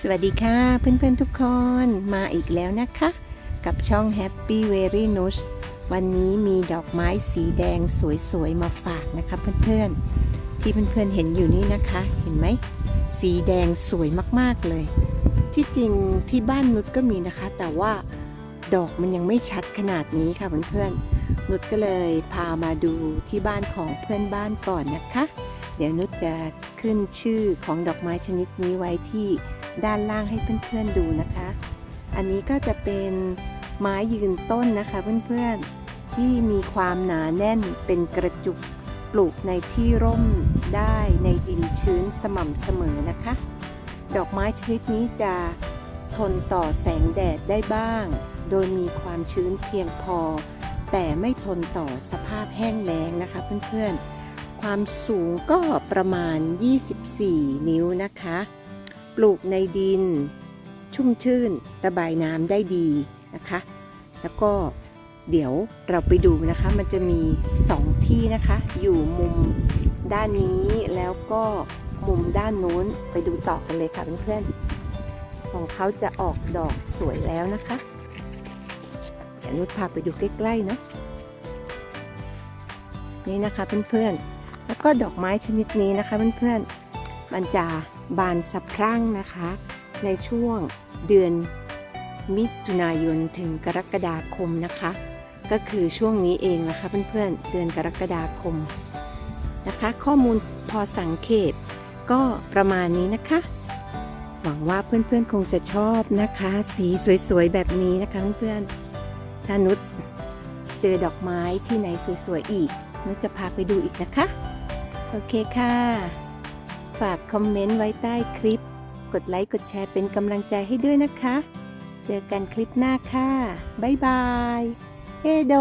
สวัสดีค่ะเพื่อนๆทุกคนมาอีกแล้วนะคะ กับช่อง Happy Very n u s วันนี้มีดอกไม้สีแดงสวยๆ มาฝากนะคะเพื่อนๆ ที่เพื่อนๆเห็นอยู่นี่นะคะ เห็นไหม สีแดงสวยมากๆเลย ที่จริงที่บ้านนุชก็มีนะคะ แต่ว่าดอกมันยังไม่ชัดขนาดนี้ค่ะเพื่อนๆนุชก็เลยพามาดูที่บ้านของเพื่อนบ้านก่อนนะคะ เดี๋ยวนุชจะขึ้นชื่อของดอกไม้ชนิดนี้ไว้ที่ด้านล่างให้เพื่อนๆดูนะคะ อันนี้ก็จะเป็นไม้ยืนต้นนะคะเพื่อนๆที่มีความหนาแน่นเป็นกระจุกปลูกในที่ร่มได้ในดินชื้นสม่ำเสมอนะคะ ดอกไม้ชนิดนี้จะทนต่อแสงแดดได้บ้าง โดยมีความชื้นเพียงพอ แต่ไม่ทนต่อสภาพแห้งแล้งนะคะเพื่อนๆ ความสูงก็ประมาณ 24 นิ้วนะคะ ปลูกในดิน ชุ่มชื่นระบายน้ำได้ดีนะคะ แล้วก็เดี๋ยวเราไปดูนะคะ มันจะมี 2 ที่นะคะ อยู่มุมด้านนี้แล้วก็มุมด้านนู้นไปดูต่อกันเลยค่ะเพื่อนๆ ของเขาจะออกดอกสวยแล้วนะคะเดี๋ยวนุชพาไปดูใกล้ๆเนาะนี่นะคะเพื่อนๆ แล้วก็ดอกไม้ชนิดนี้นะคะเพื่อนๆ มันจะบานสะพรั่งนะคะ ในช่วงเดือนมิถุนายนถึงกรกฎาคมนะคะ ก็คือช่วงนี้เองนะคะเพื่อนๆ เดือนกรกฎาคมนะคะ ข้อมูลพอสังเกตก็ประมาณนี้นะคะ หวังว่าเพื่อนๆคงจะชอบนะคะ สีสวยๆแบบนี้นะคะเพื่อนๆถ้านุชเจอดอกไม้ที่ไหนสวยๆอีกนุชจะพาไปดูอีกนะคะ โอเคค่ะ ฝากคอมเมนต์ไว้ใต้คลิป กดไลค์ กดแชร์เป็นกำลังใจให้ด้วยนะคะ เจอกันคลิปหน้าค่ะ บ๊ายบาย เอโด